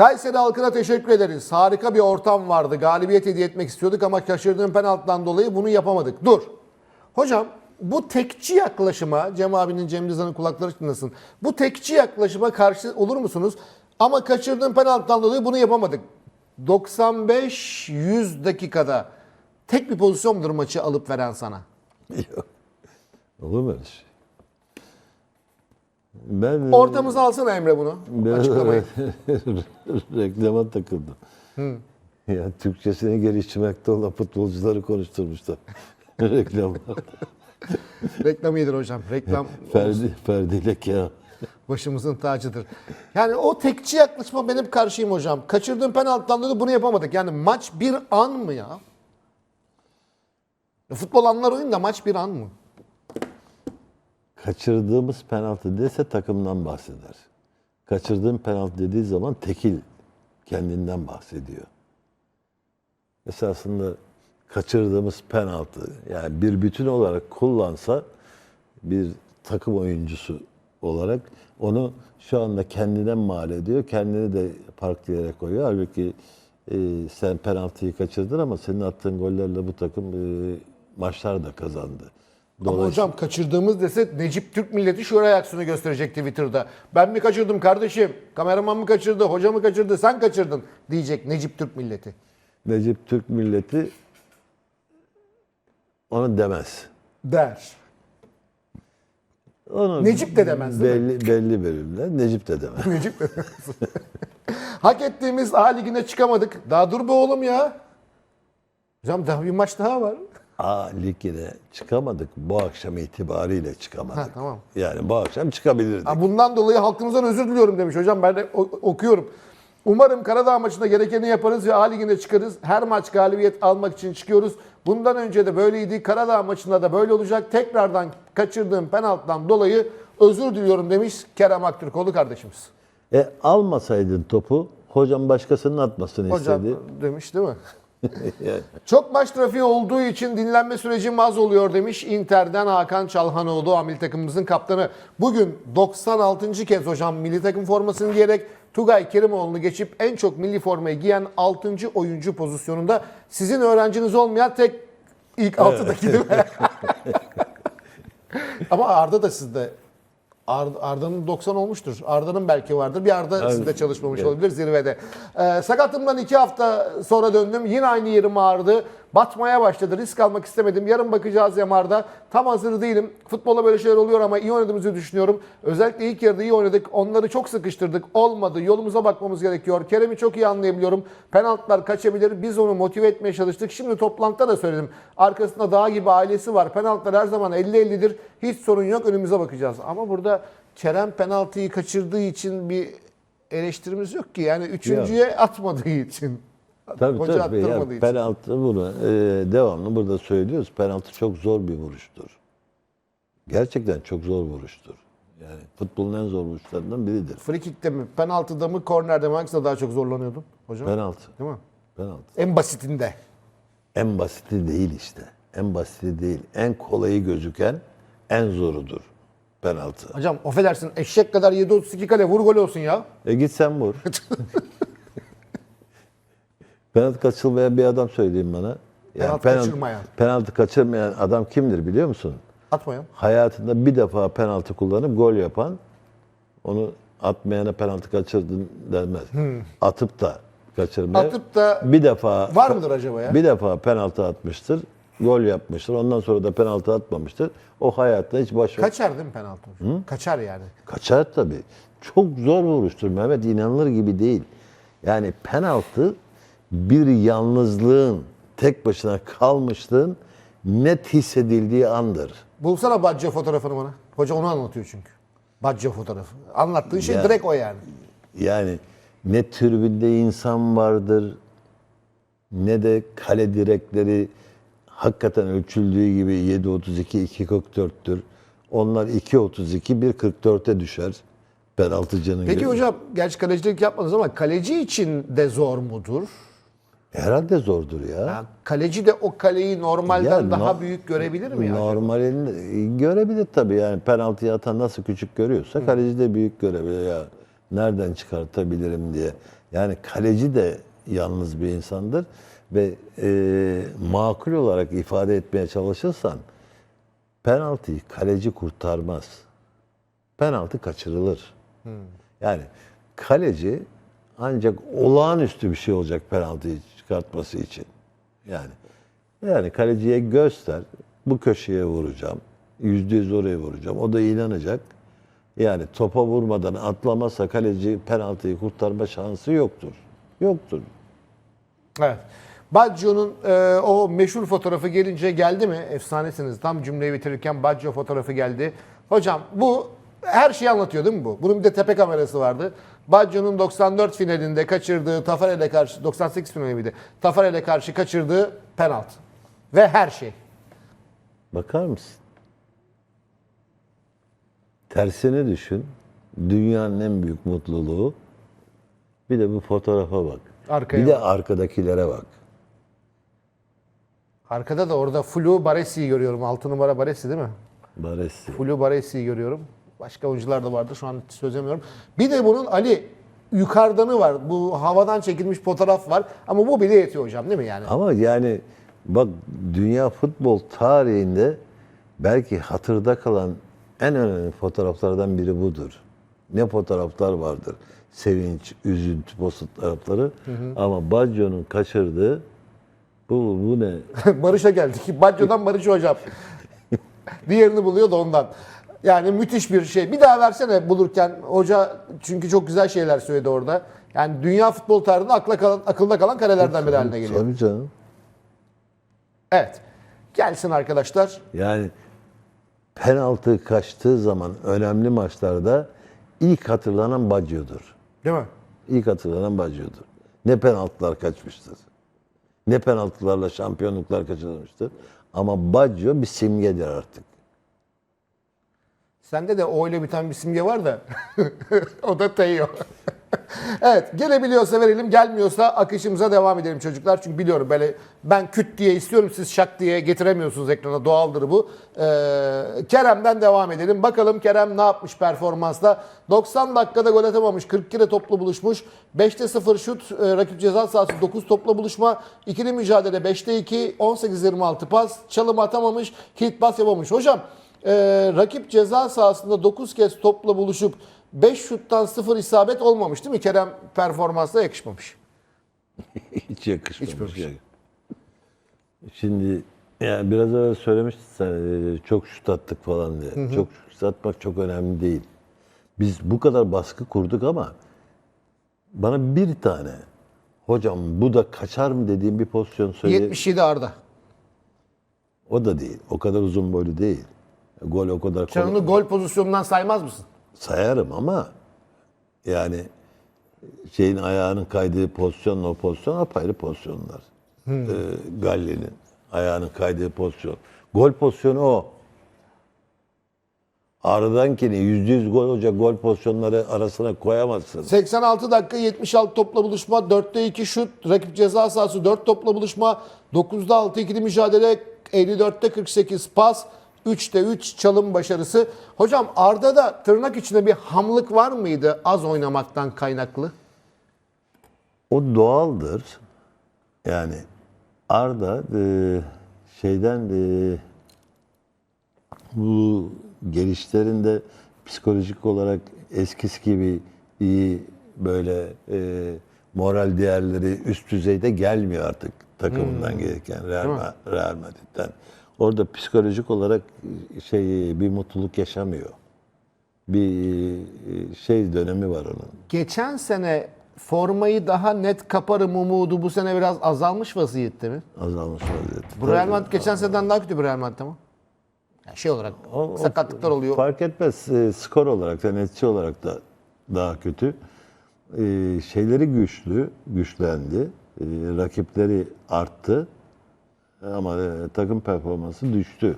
Kayseri halkına teşekkür ederiz. Harika bir ortam vardı. Galibiyet hediye etmek istiyorduk ama kaçırdığım penaltıdan dolayı bunu yapamadık. Dur. Hocam bu tekçi yaklaşıma, Cem abinin Cem Rıza'nın kulakları çınlasın. Bu tekçi yaklaşıma karşı olur musunuz? Ama kaçırdığım penaltıdan dolayı bunu yapamadık. 95-100 dakikada tek bir pozisyon mudur maçı alıp veren sana? Yok. Olur mu öyle şey? Ben Ortamıza alsana Emre bunu. ben Açıklamayı. reklama takıldım. Ya Türkçesini geliştirmekte olan futbolcuları konuşturmuşlar. Reklam. Reklam iyidir hocam. Reklam Ferdi, Ferdi ile Kenan. başımızın tacıdır. Yani o tekçi yaklaşıma benim karşıyım hocam. Kaçırdığım penaltıdan dolayı bunu yapamadık. Yani maç bir an mı ya? Ya Futbol anlar oyun da maç bir an mı? Kaçırdığımız penaltı dese takımdan bahseder. Kaçırdığım penaltı dediği zaman tekil kendinden bahsediyor. Esasında kaçırdığımız penaltı yani bir bütün olarak kullansa bir takım oyuncusu olarak onu şu anda kendinden mal ediyor. Kendini de farklı yere koyuyor. Halbuki e, sen penaltıyı kaçırdın ama senin attığın gollerle bu takım e, maçlar da kazandı. Ama hocam kaçırdığımız dese Necip Türk milleti şu reaksiyonu gösterecek Twitter'da. Ben mi kaçırdım kardeşim? Kameraman mı kaçırdı? Hoca mı kaçırdı? Sen kaçırdın diyecek Necip Türk milleti. Necip Türk milleti onu demez. Der. Onu Necip de demez, değil belli, belli bölümler Necip de demez. Necip de Hak ettiğimiz A ligine çıkamadık. Daha dur be oğlum ya. Hocam daha bir maç daha var. A ligine çıkamadık. Bu akşam itibariyle çıkamadık. Ha, tamam. Yani bu akşam çıkabilirdik. Ha, bundan dolayı halkımızdan özür diliyorum demiş hocam. Ben de okuyorum. Umarım Karadağ maçında gerekeni yaparız ve A ligine çıkarız. Her maç galibiyet almak için çıkıyoruz. Bundan önce de böyleydi. Karadağ maçında da böyle olacak. Tekrardan kaçırdığım penaltıdan dolayı özür diliyorum demiş Kerem Aktürkoğlu kardeşimiz. E almasaydın topu hocam başkasının atmasını Hocam istedi. demiş değil mi? Çok maç trafiği olduğu için dinlenme sürecim az oluyor demiş Inter'den Hakan Çalhanoğlu amil takımımızın kaptanı. Bugün 96. kez hocam milli takım formasını giyerek Tugay Kerimoğlu'nu geçip en çok milli formayı giyen 6. oyuncu pozisyonunda sizin öğrenciniz olmayan tek ilk 6'daki değil mi? Ama Arda da sizde Arda'nın 90 olmuştur. Arda'nın belki vardır. Bir Arda sizde çalışmamış Evet. olabilir zirvede. Ee, sakatımdan iki hafta sonra döndüm. Yine aynı yerim ağrıdı. Batmaya başladı. Risk almak istemedim. Yarın bakacağız MR'da. Tam hazır değilim. Futbola böyle şeyler oluyor ama iyi oynadığımızı düşünüyorum. Özellikle ilk yarıda iyi oynadık. Onları çok sıkıştırdık. Olmadı. Yolumuza bakmamız gerekiyor. Kerem'i çok iyi anlayabiliyorum. Penaltılar kaçabilir. Biz onu motive etmeye çalıştık. Şimdi toplantıda da söyledim. Arkasında dağ gibi ailesi var. Penaltılar her zaman 50-50'dir. Hiç sorun yok. Önümüze bakacağız. Ama burada Kerem penaltıyı kaçırdığı için bir eleştirimiz yok ki. Yani üçüncüye atmadığı için. Tabii Hoca tabii ya, penaltı bunu e, devamlı burada söylüyoruz. Penaltı çok zor bir vuruştur. Gerçekten çok zor vuruştur. Yani futbolun en zor vuruşlarından biridir. Free kick'te mi, penaltıda mı, kornerde mi hangisinde daha çok zorlanıyordun hocam? Penaltı. Değil mi? Penaltı. En basitinde. En basiti değil işte. En basiti değil. En kolayı gözüken en zorudur penaltı. Hocam affedersin eşek kadar 7.32 kale vur gol olsun ya. E git sen vur. penaltı kaçırmayan bir adam söyleyeyim bana. Yani Penaltı kaçırmayan. Penaltı kaçırmayan adam kimdir biliyor musun? Atmayan. Hayatında bir defa penaltı kullanıp gol yapan, onu atmayana penaltı kaçırdın denmez. Atıp da kaçırmaya. Atıp da bir defa var mıdır acaba ya? Bir defa penaltı atmıştır. Gol yapmıştır. Ondan sonra da penaltı atmamıştır. O hayatta hiç başarı Kaçar değil mi penaltı hocam? Kaçar yani. Kaçar tabii. Çok zor vuruştur Mehmet. inanılır gibi değil. Yani penaltı bir yalnızlığın, tek başına kalmışlığın net hissedildiği andır. Bulsana Bacca fotoğrafını bana. Hoca onu anlatıyor çünkü. Bacca fotoğrafı. Anlattığın şey Ya. direkt o yani. Yani ne tribünde insan vardır, ne de kale direkleri hakikaten ölçüldüğü gibi 7.32, 2.44'tür. Onlar 2.32, 1.44'e düşer penaltıcının. Peki gözü. hocam gerçi kalecilik yapmadınız ama kaleci için de zor mudur? Herhalde zordur ya. Yani kaleci de o kaleyi normalden Ya daha no- büyük görebilir mi ya? Normalin görebilir tabii yani penaltıyı atan nasıl küçük görüyorsa kaleci de büyük görebilir ya. Nereden çıkartabilirim diye. Yani kaleci de yalnız bir insandır ve e, makul olarak ifade etmeye çalışırsan penaltıyı kaleci kurtarmaz. Penaltı kaçırılır. Yani kaleci ancak olağanüstü bir şey olacak penaltıyı çıkartması için. Yani yani kaleciye göster bu köşeye vuracağım. Yüzde yüz oraya vuracağım. O da inanacak. Yani topa vurmadan atlamazsa kaleci penaltıyı kurtarma şansı yoktur. Yoktur. Evet. Baggio'nun e, o meşhur fotoğrafı gelince geldi mi? Efsanesiniz. Tam cümleyi bitirirken Baggio fotoğrafı geldi. Hocam bu her şeyi anlatıyor değil mi bu? Bunun bir de tepe kamerası vardı. Baggio'nun 94 finalinde kaçırdığı Tafarel'e karşı 98 finali miydi? Tafarel'e karşı kaçırdığı penaltı. Ve her şey. Bakar mısın? Tersini düşün. Dünyanın en büyük mutluluğu. Bir de bu fotoğrafa bak. Arkaya bir de arkadakilere bak. Arkada da orada Flu Baresi'yi görüyorum. 6 numara Baresi değil mi? Baresi. Flu Baresi'yi görüyorum. Başka oyuncular da vardı. Şu an sözemiyorum. Bir de bunun Ali yukarıdanı var. Bu havadan çekilmiş fotoğraf var. Ama bu bile yetiyor hocam değil mi yani? Ama yani bak dünya futbol tarihinde belki hatırda kalan en önemli fotoğraflardan biri budur. Ne fotoğraflar vardır. Sevinç, üzüntü fotoğrafları. Ama Baggio'nun kaçırdığı bu, bu ne? Barış'a geldik. Baggio'dan Barış hocam. Diğerini buluyor da ondan. Yani müthiş bir şey. Bir daha versene bulurken hoca çünkü çok güzel şeyler söyledi orada. Yani dünya futbol tarihinde akla kalan, akılda kalan karelerden biri haline geliyor. Tabii canım. Evet. Gelsin arkadaşlar. Yani penaltı kaçtığı zaman önemli maçlarda ilk hatırlanan Baggio'dur. Değil mi? İlk hatırlanan Baggio'dur. Ne penaltılar kaçmıştır. Ne penaltılarla şampiyonluklar kaçırılmıştır. Ama Baggio bir simgedir artık. Sende de O ile biten bir simge var da. o da Teo. evet gelebiliyorsa verelim gelmiyorsa akışımıza devam edelim çocuklar. Çünkü biliyorum böyle ben küt diye istiyorum siz şak diye getiremiyorsunuz ekrana doğaldır bu. Ee, Kerem'den devam edelim. Bakalım Kerem ne yapmış performansta. 90 dakikada gol atamamış 42'de topla buluşmuş. 5'te 0 şut e, rakip ceza sahası 9 topla buluşma. ikili mücadele 5'te 2 18-26 pas çalım atamamış kilit pas yapamamış. Hocam ee, rakip ceza sahasında 9 kez topla buluşup 5 şuttan 0 isabet olmamış değil mi? Kerem performansla yakışmamış. Hiç yakışmamış. Hiç yakışmamış. Şimdi yani biraz evvel söylemiştin sen e, çok şut attık falan diye. Çok şut atmak çok önemli değil. Biz bu kadar baskı kurduk ama bana bir tane hocam bu da kaçar mı dediğim bir pozisyon söyle. 77 Arda. O da değil. O kadar uzun boylu değil. Gol o kadar Sen onu gol pozisyonundan saymaz mısın? sayarım ama yani şeyin ayağının kaydığı pozisyonla o pozisyon apayrı pozisyonlar. Ee, Galli'nin ayağının kaydığı pozisyon. Gol pozisyonu o. Yüzde yüz gol olacak gol pozisyonları arasına koyamazsın. 86 dakika 76 topla buluşma, 4'te 2 şut, rakip ceza sahası 4 topla buluşma, 9'da 6 ikili mücadele, 54'te 48 pas, 3'te 3 çalım başarısı. Hocam Arda'da tırnak içinde bir hamlık var mıydı az oynamaktan kaynaklı? O doğaldır. Yani Arda e, şeyden e, bu gelişlerinde psikolojik olarak eskisi gibi iyi böyle e, moral değerleri üst düzeyde gelmiyor artık takımından gereken Real, Real Madrid'den. Orada psikolojik olarak şey bir mutluluk yaşamıyor. Bir e, şey dönemi var onun. Geçen sene formayı daha net kaparım umudu bu sene biraz azalmış vaziyette mi? Azalmış vaziyette. Bu Real Madrid geçen seneden daha kötü bir Real Madrid ama. Yani şey olarak O- o- sakatlıklar oluyor. Fark etmez. E, skor olarak da netice olarak da daha kötü. E, şeyleri güçlü, güçlendi. E, rakipleri arttı. Ama e, takım performansı düştü.